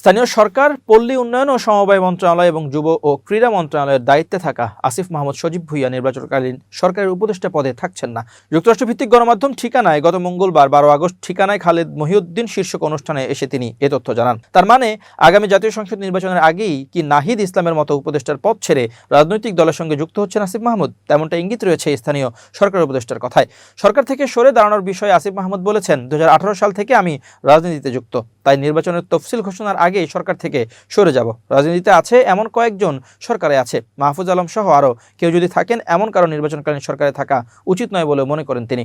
স্থানীয় সরকার, পল্লী উন্নয়ন ও সমবায় মন্ত্রণালয় এবং যুব ও ক্রীড়া মন্ত্রণালয়ের দায়িত্বে থাকা আসিফ মাহমুদ সজীব ভুইয়া নির্বাচনকালীন সরকারের উপদেষ্টা পদে থাকছেন না। যুক্তরাষ্ট্রভিত্তিক গণমাধ্যম ঠিকানায় গত মঙ্গলবার বারো আগস্ট ঠিকানায় খালেদ মহিউদ্দিন শীর্ষক অনুষ্ঠানে এসে তিনি এ তথ্য জানান। তার মানে আগামী জাতীয় সংসদ নির্বাচনের আগেই কি নাহিদ ইসলামের মতো উপদেষ্টার পদ ছেড়ে রাজনৈতিক দলের সঙ্গে যুক্ত হচ্ছেন আসিফ মাহমুদ? তেমনটা ইঙ্গিত রয়েছে স্থানীয় সরকার উপদেষ্টার কথায়। সরকার থেকে সরে দাঁড়ানোর বিষয়ে আসিফ মাহমুদ বলেছেন দু হাজার আঠারো সাল থেকে আমি রাজনীতিতে যুক্ত। তাই নির্বাচনের তফসিল ঘোষণার আগেই সরকার থেকে সরে যাব। রাজনীতিতে আছে এমন কয়েকজন সরকারে আছে। মাহফুজ আলম সহ আরও কেউ যদি থাকেন, এমন কারও নির্বাচনকালীন সরকারে থাকা উচিত নয় বলে মনে করেন তিনি।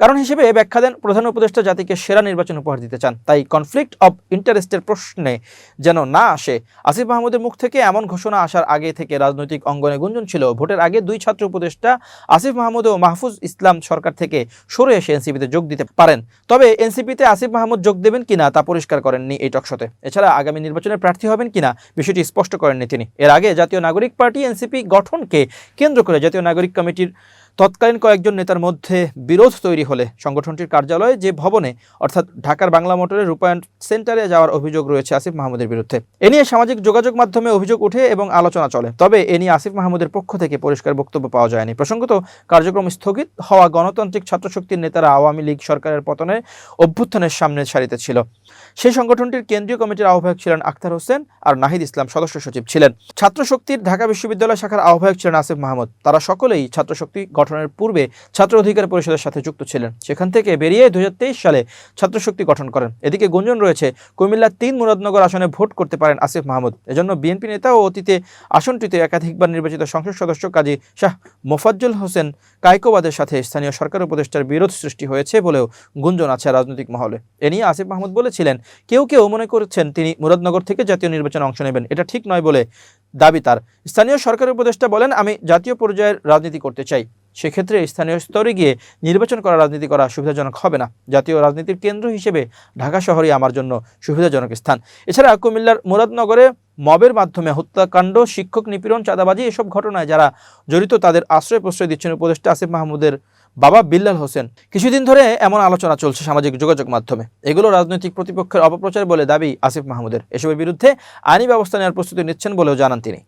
কারণ হিসেবে ব্যাখ্যা দেন প্রধান উপদেষ্টা জাতিকে সেরা নির্বাচন উপহার দিতে চান। তাই কনফ্লিক্ট অব ইন্টারেস্টের প্রশ্নে যেন না আসে, আসিফ মাহমুদের মুখ থেকে এমন ঘোষণা আসার আগে থেকে রাজনৈতিক অঙ্গনে গুঞ্জন ছিল। ভোটের আগে দুই ছাত্র উপদেষ্টা আসিফ মাহমুদ ও মাহফুজ ইসলাম সরকার থেকে সরে এসে এনসিপিতে যোগ দিতে পারেন। তবে এনসিপিতে আসিফ মাহমুদ যোগ দেবেন কিনা তা পরিষ্কার করেননি এই টকশোতে। এছাড়া আগামী নির্বাচনে প্রার্থী হবেন কিনা বিষয়টি স্পষ্ট করেননি তিনি। এর আগে জাতীয় নাগরিক পার্টি এনসিপি গঠনকে কেন্দ্র করে জাতীয় নাগরিক কমিটির তৎকালীন কয়েকজন নেতার মধ্যে বিরোধ তৈরি হলে সংগঠনটির কার্যালয়ে যে ভবনে, অর্থাৎ ঢাকার বাংলা মোটরের রূপায়ণ সেন্টারে যাওয়ার অভিযোগ রয়েছে আসিফ মাহমুদের বিরুদ্ধে। এ নিয়ে সামাজিক যোগাযোগ মাধ্যমে অভিযোগ উঠে এবং আলোচনা চলে। তবে এ নিয়ে আসিফ মাহমুদের পক্ষ থেকে পরিষ্কার বক্তব্য পাওয়া যায়নি। প্রসঙ্গত, কার্যক্রম স্থগিত হওয়া গণতান্ত্রিক ছাত্রশক্তির নেতারা আওয়ামী লীগ সরকারের পতনে অভ্যুত্থানের সামনে সারিতে ছিল। সেই সংগঠনটির কেন্দ্রীয় কমিটির আহ্বায়ক ছিলেন আখতার হোসেন আর নাহিদ ইসলাম সদস্য সচিব ছিলেন। ছাত্রশক্তির ঢাকা বিশ্ববিদ্যালয় শাখার আহ্বায়ক ছিলেন আসিফ মাহমুদ। তারা সকলেই ছাত্রশক্তি গঠনের পূর্বে ছাত্র অধিকার পরিষদের সাথে যুক্ত ছিলেন। সেখান থেকে বেরিয়ে দু হাজার তেইশ সালে ছাত্রশক্তি গঠন করেন। এদিকে গুঞ্জন রয়েছে, কুমিল্লার তিন মুরাদনগর আসনে ভোট করতে পারেন আসিফ মাহমুদ। এজন্য বিএনপি নেতা ও অতীতে আসনটিতে একাধিকবার নির্বাচিত সংসদ সদস্য কাজী শাহ মোফাজ্জল হোসেন কায়কোবাদের সাথে স্থানীয় সরকার উপদেষ্টার বিরোধ সৃষ্টি হয়েছে বলেও গুঞ্জন আছে রাজনৈতিক মহলে। এ নিয়ে আসিফ মাহমুদ বলেছিলেন, কেউ কেউ মনে করছেন তিনি মুরাদনগর থেকে জাতীয় নির্বাচনে অংশ নেবেন। এটা ঠিক নয় বলে দাবি তার। স্থানীয় সরকার উপদেষ্টা বলেন, আমি জাতীয় পর্যায়ের রাজনীতি করতে চাই। সেক্ষেত্রে স্থানীয় স্তরে গিয়ে নির্বাচন করা রাজনীতি করা সুবিধাজনক হবে না। জাতীয় রাজনীতির কেন্দ্র হিসেবে ঢাকা শহরই আমার জন্য সুবিধাজনক স্থান। এছাড়া কুমিল্লার মুরাদনগরে মবের মাধ্যমে হত্যাকাণ্ড, শিক্ষক নিপীড়ন, চাঁদাবাজি এসব ঘটনায় যারা জড়িত তাদের আশ্রয় প্রশ্রয় দিচ্ছেন উপদেষ্টা আসিফ মাহমুদের বাবা বিল্লাল হোসেন। কিছুদিন ধরে এমন আলোচনা চলছে সামাজিক যোগাযোগ মাধ্যমে। এগুলো রাজনৈতিক প্রতিপক্ষের অপপ্রচার বলে দাবি আসিফ মাহমুদের। এসবের বিরুদ্ধে আইনি ব্যবস্থা নেওয়ার প্রস্তুতি নিচ্ছেন বলেও জানান তিনি।